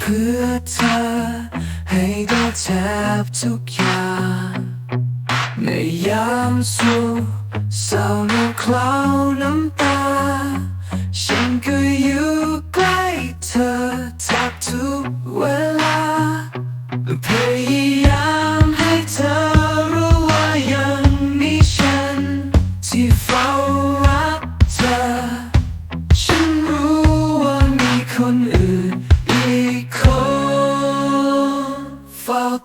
เพื่อเธอ ให้ได้แทบทุกอย่าง ในยามสุขเศร้าหรือคลาวน้ำตา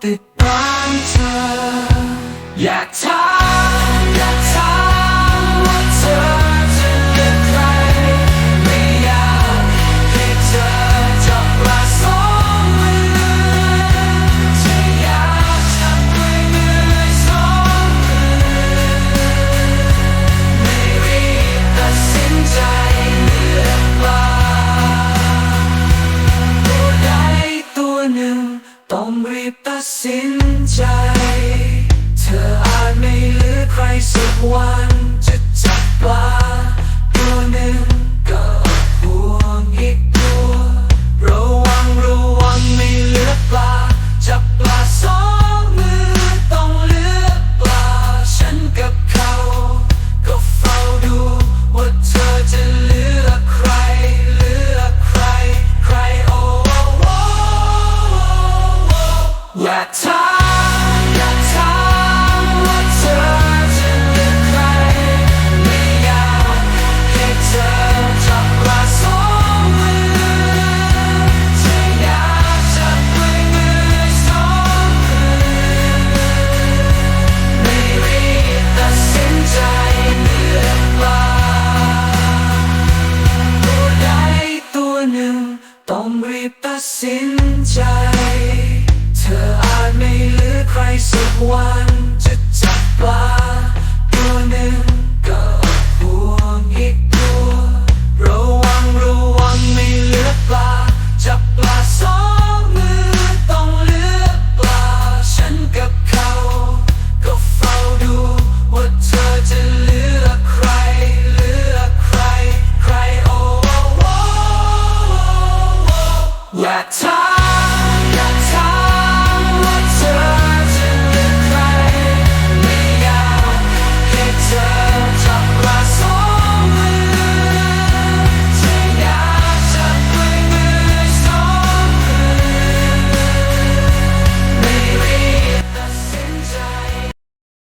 ติดตามเธออยากถามอยาก ต้องรีบตัดสินใจ เธออาจไม่เหลือใครสักวัน สินใจ เธออาจไม่เหลือใครสักวันจะจับปลา Let's talk.